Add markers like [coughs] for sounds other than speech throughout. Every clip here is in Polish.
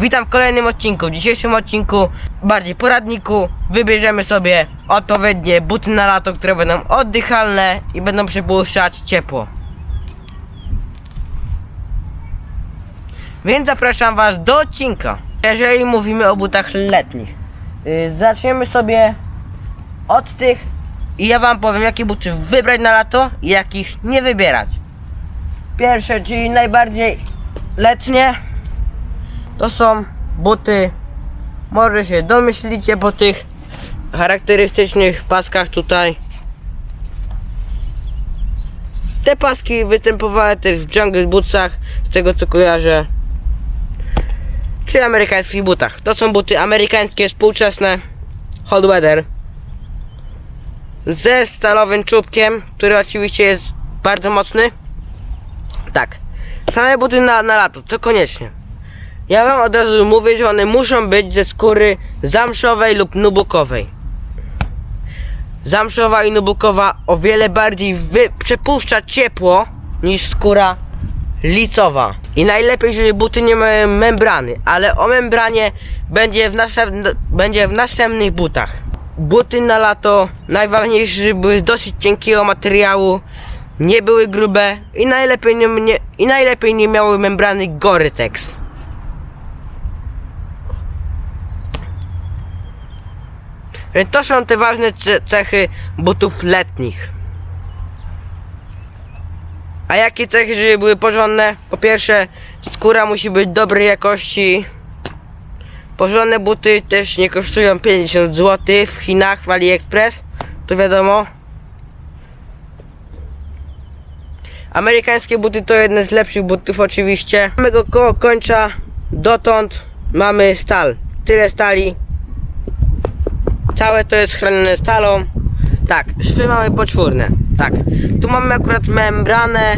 Witam w kolejnym odcinku. W dzisiejszym odcinku, bardziej poradniku, wybierzemy sobie odpowiednie buty na lato, które będą oddychalne i będą przypuszczać ciepło. Więc zapraszam Was do odcinka. Jeżeli mówimy o butach letnich, yy, zaczniemy sobie od tych i ja Wam powiem, jakie buty wybrać na lato i jakich nie wybierać. Pierwsze, czyli najbardziej letnie, to są buty, może się domyślicie po tych charakterystycznych paskach tutaj. Te paski występowały też w Jungle Bootsach, z tego co kojarzę. Czy amerykańskich butach. To są buty amerykańskie, współczesne, hot weather. Ze stalowym czubkiem, który oczywiście jest bardzo mocny. Tak. Same buty na, na lato, co koniecznie. Ja wam od razu mówię, że one muszą być ze skóry zamszowej lub nubukowej. Zamszowa i nubukowa o wiele bardziej przepuszcza ciepło niż skóra licowa. I najlepiej, jeżeli buty nie mają membrany, ale o membranie będzie w, będzie w następnych butach. Buty na lato najważniejsze, były z dosyć cienkiego materiału, nie były grube i najlepiej nie, nie, i najlepiej nie miały membrany Gore-Tex. Więc to są te ważne ce- cechy butów letnich. A jakie cechy, żeby były porządne? Po pierwsze, skóra musi być dobrej jakości. Porządne buty też nie kosztują 50 zł w Chinach, w AliExpress, to wiadomo. Amerykańskie buty to jedne z lepszych butów oczywiście. Samego ko- końca dotąd mamy stal. Tyle stali. Całe to jest chronione stalą. Tak, szwy mamy poczwórne. Tak. Tu mamy akurat membranę.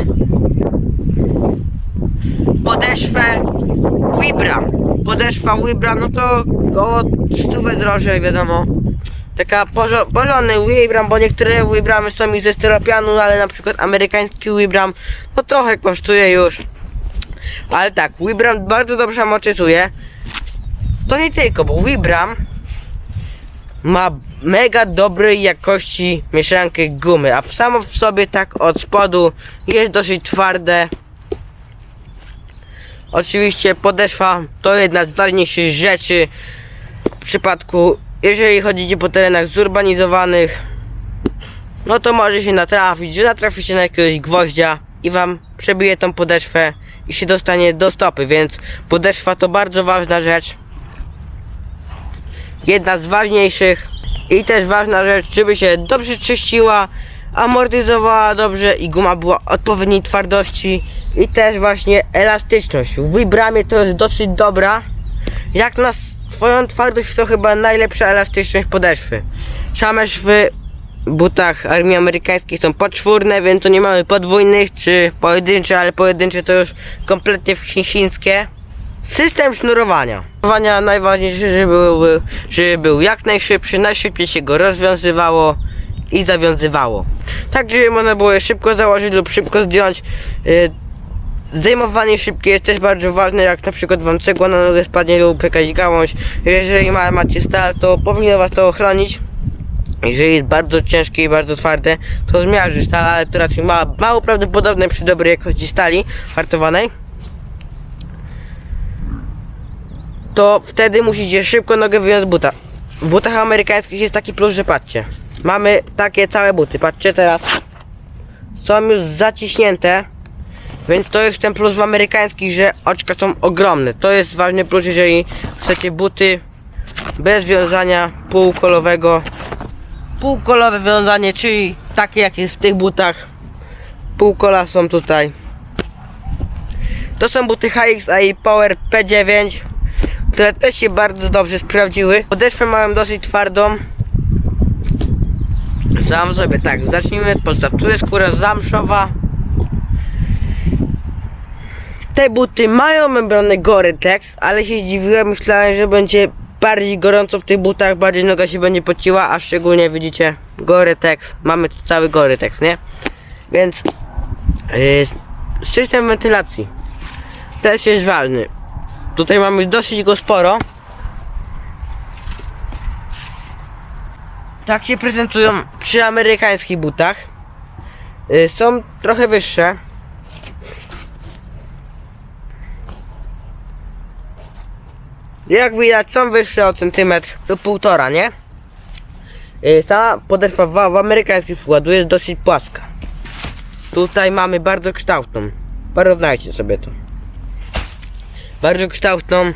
Podeszwę Wibram. Podeszwa Wibram, no to około 100 drożej, wiadomo. Taka porządny Wibram, bo niektóre Wibramy są i ze styropianu, ale na przykład amerykański Wibram, no trochę kosztuje już. Ale tak, Wibram bardzo dobrze amortyzuje. To nie tylko, bo Wibram ma mega dobrej jakości mieszankę gumy, a samo w sobie tak od spodu jest dosyć twarde. Oczywiście podeszwa to jedna z ważniejszych rzeczy w przypadku, jeżeli chodzicie po terenach zurbanizowanych, no to może się natrafić, że natraficie na jakiegoś gwoździa i wam przebije tą podeszwę i się dostanie do stopy, więc podeszwa to bardzo ważna rzecz jedna z ważniejszych i też ważna rzecz, żeby się dobrze czyściła, amortyzowała dobrze i guma była odpowiedniej twardości i też właśnie elastyczność. W Vibramie to jest dosyć dobra. Jak na swoją twardość to chyba najlepsza elastyczność podeszwy. Same szwy w butach armii amerykańskiej są poczwórne, więc to nie mamy podwójnych czy pojedyncze, ale pojedyncze to już kompletnie chi- chińskie. System sznurowania. Sznurowania najważniejsze, żeby był, żeby był jak najszybszy, najszybciej się go rozwiązywało i zawiązywało. Tak, żeby można było je szybko założyć lub szybko zdjąć. Yy, Zdejmowanie szybkie jest też bardzo ważne, jak na przykład wam cegła na nogę spadnie lub jakaś gałąź. Jeżeli ma, macie stal, to powinno was to ochronić. Jeżeli jest bardzo ciężkie i bardzo twarde, to zmiażdży stal, ale to raczej ma, mało prawdopodobne przy dobrej jakości stali hartowanej. To wtedy musicie szybko nogę wyjąć z buta. W butach amerykańskich jest taki plus, że patrzcie. Mamy takie całe buty, patrzcie teraz. Są już zaciśnięte. Więc to jest ten plus w amerykańskich, że oczka są ogromne. To jest ważny plus, jeżeli chcecie buty bez wiązania półkolowego. Półkolowe wiązanie, czyli takie jak jest w tych butach. Półkola są tutaj. To są buty HXI Power P9 które też się bardzo dobrze sprawdziły. Podeszwę mają dosyć twardą. Sam sobie tak, zacznijmy od podstaw. Tu jest skóra zamszowa. Te buty mają membranę Gore-Tex, ale się zdziwiłem, myślałem, że będzie bardziej gorąco w tych butach, bardziej noga się będzie pociła, a szczególnie widzicie Gore-Tex. Mamy tu cały Gore-Tex, nie? Więc yy, system wentylacji też jest ważny. Tutaj mamy dosyć go sporo. Tak się prezentują przy amerykańskich butach. Y, Są trochę wyższe. Jak widać są wyższe o centymetr do półtora, nie? Y, Sama podeszwa w, w amerykańskich składu jest dosyć płaska. Tutaj mamy bardzo kształtną. Porównajcie sobie to. Bardzo kształtną.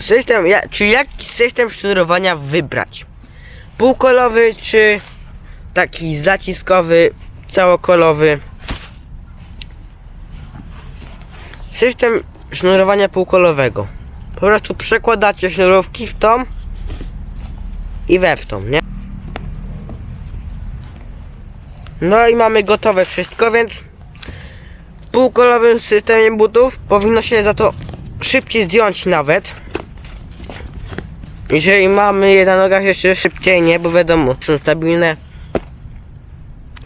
System, ja, czy jaki system sznurowania wybrać? Półkolowy czy taki zaciskowy, całokolowy? System sznurowania półkolowego. Po prostu przekładacie sznurówki w tą i we w tą, nie? No i mamy gotowe wszystko, więc półkolowym systemie butów powinno się za to szybciej zdjąć nawet. Jeżeli mamy je na nogach jeszcze szybciej, nie, bo wiadomo, są stabilne.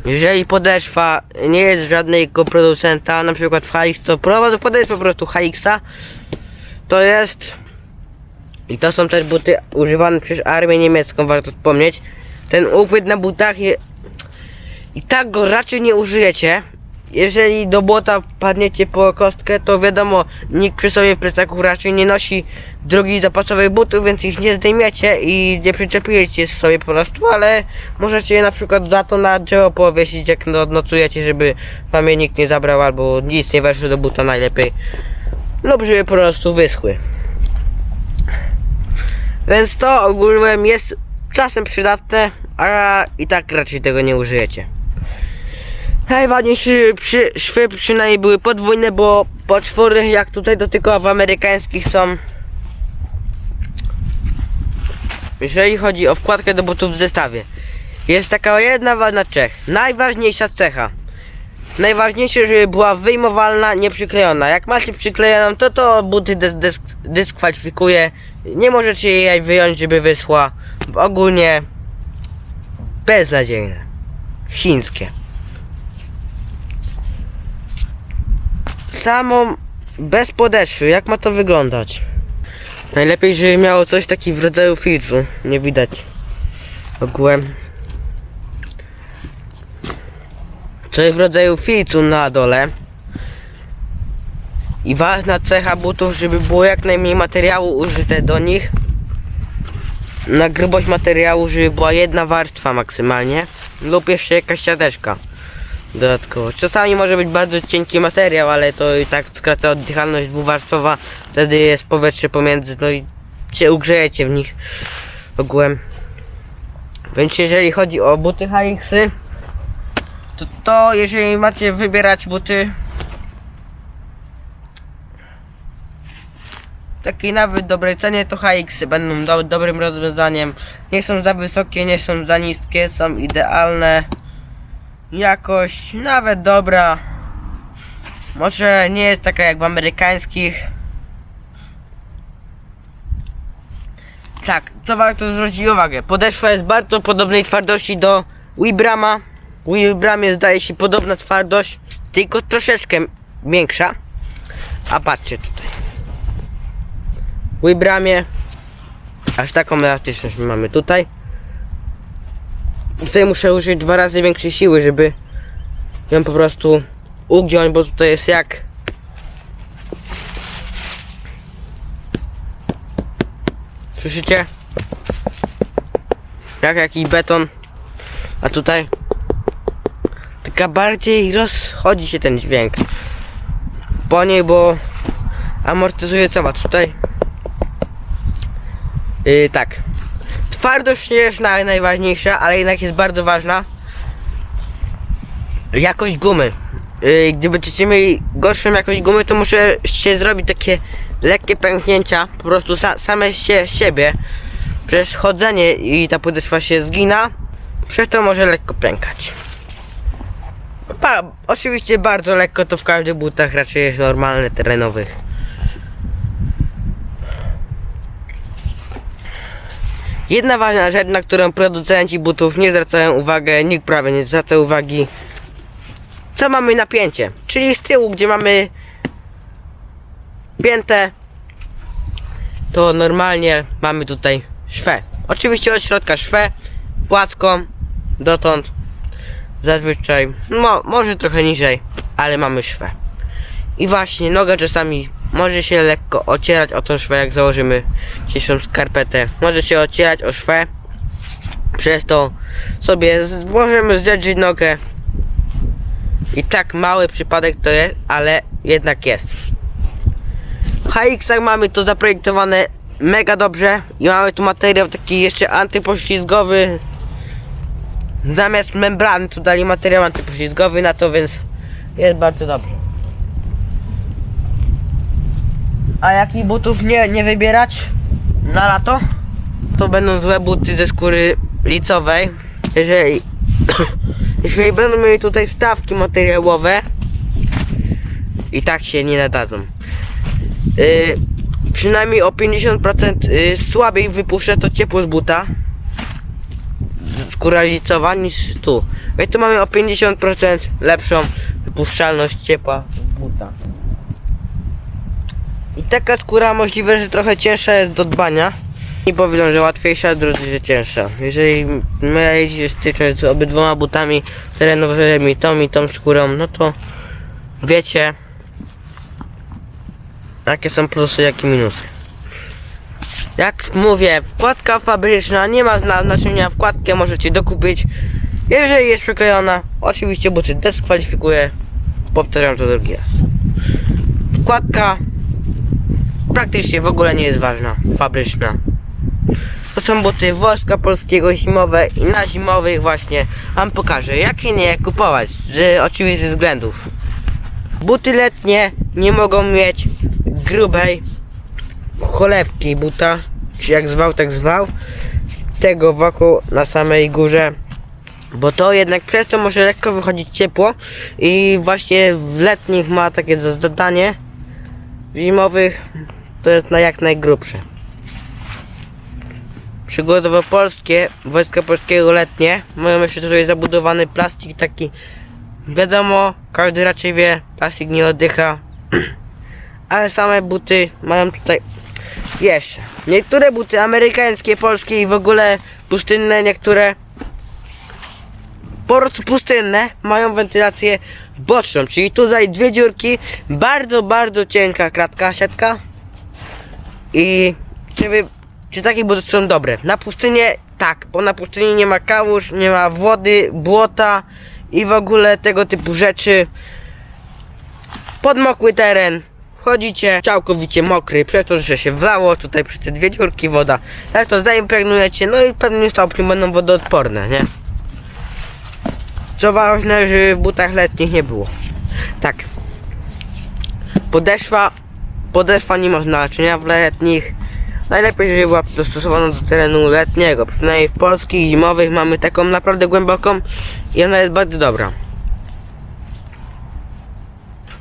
Jeżeli podeszwa nie jest żadnego producenta, na przykład w HX, to prowadzę podeszwę po prostu HX-a, to jest i to są też buty używane przez armię niemiecką, warto wspomnieć. Ten uchwyt na butach je, i tak go raczej nie użyjecie. Jeżeli do błota padniecie po kostkę, to wiadomo, nikt przy sobie w plecaku raczej nie nosi drogi zapasowych butów, więc ich nie zdejmiecie i nie przyczepiecie sobie po prostu, ale możecie je na przykład za to na drzewo powiesić, jak no- nocujecie, żeby wam je nikt nie zabrał, albo nic nie weszło do buta najlepiej. Lub żeby po prostu wyschły. Więc to ogólnie jest czasem przydatne, a i tak raczej tego nie użyjecie. Najważniejsze przy, szwy przynajmniej były podwójne, bo po czwórnych jak tutaj do tylko w amerykańskich są. Jeżeli chodzi o wkładkę do butów w zestawie jest taka jedna ważna cech najważniejsza cecha. Najważniejsze żeby była wyjmowalna nie przyklejona jak macie przyklejoną to to buty dys, dys, dyskwalifikuje. Nie możecie jej wyjąć żeby wyschła. Ogólnie beznadziejne. Chińskie samą bez podeszwy, jak ma to wyglądać? Najlepiej, żeby miało coś taki w rodzaju filtru, nie widać ogółem. Coś w rodzaju filtru na dole. I ważna cecha butów, żeby było jak najmniej materiału użyte do nich. Na grubość materiału, żeby była jedna warstwa maksymalnie. Lub jeszcze jakaś siateczka dodatkowo. Czasami może być bardzo cienki materiał, ale to i tak skraca oddychalność dwuwarstwowa. Wtedy jest powietrze pomiędzy, no i się ugrzejecie w nich ogółem. Więc jeżeli chodzi o buty HX-y, to, to jeżeli macie wybierać buty takiej nawet dobrej cenie, to HX będą do, dobrym rozwiązaniem. Nie są za wysokie, nie są za niskie, są idealne jakość nawet dobra. Może nie jest taka jak w amerykańskich. Tak, co warto zwrócić uwagę. Podeszwa jest bardzo podobnej twardości do Wibrama. W Wibramie zdaje się podobna twardość, tylko troszeczkę większa. A patrzcie tutaj. W Wibramie aż taką elastyczność mamy tutaj. Tutaj muszę użyć dwa razy większej siły, żeby ją po prostu ugiąć, bo tutaj jest jak Słyszycie? Jak jakiś beton. A tutaj taka bardziej rozchodzi się ten dźwięk po niej, bo amortyzuje cała tutaj. Yy, tak. Twardość nie jest naj, najważniejsza, ale jednak jest bardzo ważna. Jakość gumy. Yy, gdyby będziecie mieli gorszą jakość gumy, to muszę się zrobić takie lekkie pęknięcia, po prostu sa, same się, siebie. Przecież chodzenie i ta podeszwa się zgina, przez to może lekko pękać. Ba, oczywiście bardzo lekko to w każdych butach raczej jest normalne, terenowych. Jedna ważna rzecz, na którą producenci butów nie zwracają uwagi, nikt prawie nie zwraca uwagi, co mamy napięcie, czyli z tyłu, gdzie mamy piętę, to normalnie mamy tutaj szwę. Oczywiście od środka szwę, płaską, dotąd zazwyczaj, może trochę niżej, ale mamy szwę. I właśnie noga czasami może się lekko ocierać o tą szwę, jak założymy dzisiejszą skarpetę. Może się ocierać o szwę, przez to sobie możemy zedrzeć nogę. I tak mały przypadek to jest, ale jednak jest. W HX-ach mamy to zaprojektowane mega dobrze i mamy tu materiał taki jeszcze antypoślizgowy. Zamiast membrany tu dali materiał antypoślizgowy na to, więc jest bardzo dobrze. A jakich butów nie, nie wybierać na lato? To będą złe buty ze skóry licowej. Jeżeli, [coughs] jeżeli będą mieli tutaj wstawki materiałowe i tak się nie nadadzą. Yy, przynajmniej o 50% yy, słabiej wypuszcza to ciepło z buta. Skóra licowa niż tu. My tu mamy o 50% lepszą wypuszczalność ciepła z buta. I taka skóra możliwe, że trochę cięższa jest do dbania. I powiedzą, że łatwiejsza, drudzy, że cięższa. Jeżeli mieliście styczność z obydwoma butami terenowymi, tą i tą skórą, no to wiecie, jakie są plusy, jakie minusy. Jak mówię, wkładka fabryczna nie ma zna- znaczenia, wkładkę możecie dokupić. Jeżeli jest przyklejona, oczywiście buty dyskwalifikuje. Powtarzam to drugi raz. Wkładka praktycznie w ogóle nie jest ważna, fabryczna. To są buty wojska polskiego zimowe i na zimowych właśnie wam pokażę jakie nie kupować, z oczywistych względów. Buty letnie nie mogą mieć grubej cholewki buta, czy jak zwał tak zwał, tego wokół na samej górze. Bo to jednak przez to może lekko wychodzić ciepło i właśnie w letnich ma takie zadanie, w zimowych to jest na jak najgrubsze. Przykładowo polskie, wojska polskiego letnie mają jeszcze tutaj zabudowany plastik taki wiadomo, każdy raczej wie, plastik nie oddycha. [clears throat] Ale same buty mają tutaj jeszcze. Niektóre buty amerykańskie, polskie i w ogóle pustynne, niektóre po prostu pustynne mają wentylację boczną, czyli tutaj dwie dziurki, bardzo, bardzo cienka kratka, siatka i czy, czy takie buty są dobre? Na pustynię tak, bo na pustyni nie ma kałuż, nie ma wody, błota i w ogóle tego typu rzeczy. Podmokły teren, wchodzicie całkowicie mokry, przez to, że się wlało tutaj przez te dwie dziurki woda. Tak to zaimpregnujecie, no i w pewnym stopniu będą wodoodporne, nie? Co ważne, żeby w butach letnich nie było. Tak. Podeszwa Podeszwa nie ma znaczenia w letnich. Najlepiej, żeby była dostosowana do terenu letniego. Przynajmniej w polskich zimowych mamy taką naprawdę głęboką i ona jest bardzo dobra.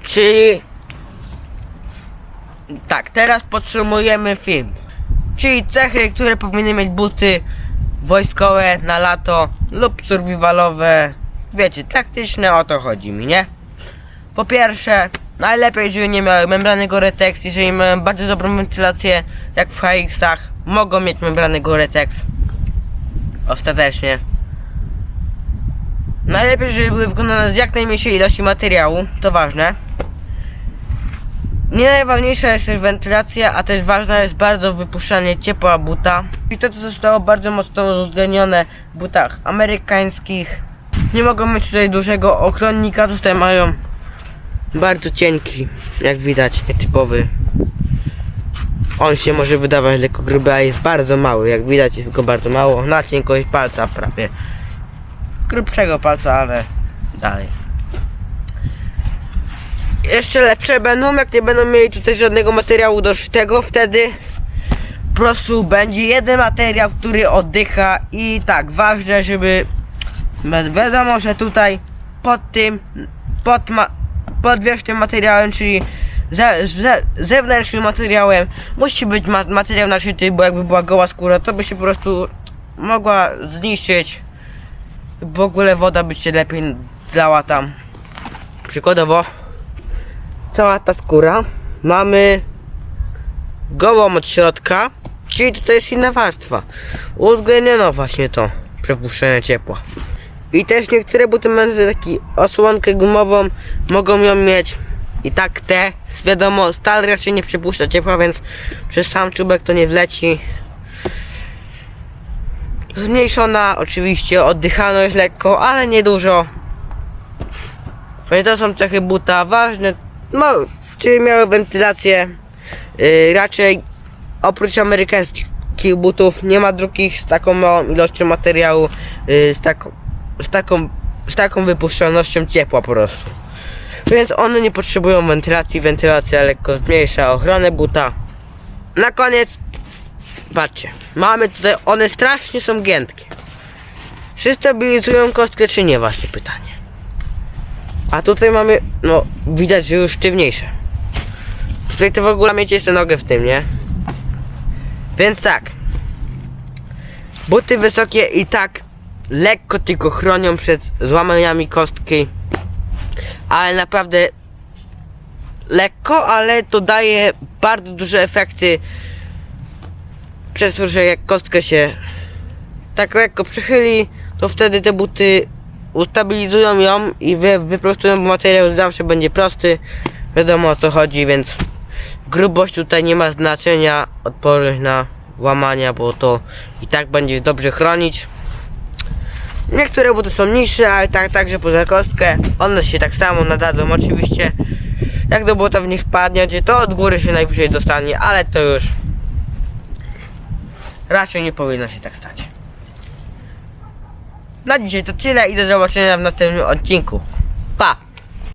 Czyli... Tak, teraz podsumujemy film. Czyli cechy, które powinny mieć buty wojskowe na lato lub survivalowe. Wiecie, taktyczne o to chodzi mi, nie? Po pierwsze, najlepiej, żeby nie miały membrany Gore-Tex, jeżeli mają bardzo dobrą wentylację, jak w HX-ach, mogą mieć membrany Gore-Tex. Ostatecznie. Najlepiej, żeby były wykonane z jak najmniejszej ilości materiału, to ważne. Nie najważniejsza jest też wentylacja, a też ważna jest bardzo wypuszczanie ciepła buta. I to, co zostało bardzo mocno uwzględnione w butach amerykańskich. Nie mogą mieć tutaj dużego ochronnika, tutaj mają bardzo cienki, jak widać, nietypowy. On się może wydawać lekko gruby, a jest bardzo mały, jak widać jest go bardzo mało, na cienkość palca prawie. Grubszego palca, ale dalej. Jeszcze lepsze będą, jak nie będą mieli tutaj żadnego materiału doszytego, wtedy po prostu będzie jeden materiał, który oddycha i tak, ważne, żeby wi- wiadomo, że tutaj pod tym, pod, ma, pod wierzchnim materiałem, czyli ze, ze, zewnętrznym materiałem musi być ma, materiał naszyty, bo jakby była goła skóra, to by się po prostu mogła zniszczyć. W ogóle woda by się lepiej dała tam. przykładowo cała ta skóra mamy gołą od środka, czyli tutaj jest inna warstwa. Uwzględniono właśnie to przepuszczenie ciepła. I też niektóre buty mające taki osłonkę gumową mogą ją mieć i tak te, wiadomo, stal raczej nie przepuszcza ciepła, więc przez sam czubek to nie wleci. Zmniejszona oczywiście oddychalność lekko, ale nie dużo. Więc to są cechy buta ważne, no, czyli miały wentylację. Yy, raczej oprócz amerykańskich butów nie ma drugich z taką małą ilością materiału, yy, z, taką, z, taką, z taką wypuszczalnością ciepła po prostu. Więc one nie potrzebują wentylacji, wentylacja lekko zmniejsza ochronę buta. Na koniec, patrzcie, mamy tutaj, one strasznie są giętkie. Czy stabilizują kostkę, czy nie? Właśnie pytanie. A tutaj mamy, no, widać, że już sztywniejsze. Tutaj to w ogóle mieć jeszcze nogę w tym, nie? Więc tak. Buty wysokie i tak lekko tylko chronią przed złamaniami kostki. Ale naprawdę lekko, ale to daje bardzo duże efekty. Przez to, że jak kostka się tak lekko przychyli, to wtedy te buty ustabilizują ją i wy, wyprostują, bo materiał zawsze będzie prosty. Wiadomo o co chodzi, więc grubość tutaj nie ma znaczenia, odporność na łamania, bo to i tak będzie dobrze chronić. Niektóre buty są niższe, ale tak, także poza kostkę. One się tak samo nadadzą oczywiście. Jak do błota w nich padniecie, to od góry się najwyżej dostanie, ale to już raczej nie powinno się tak stać. Na dzisiaj to tyle i do zobaczenia w następnym odcinku.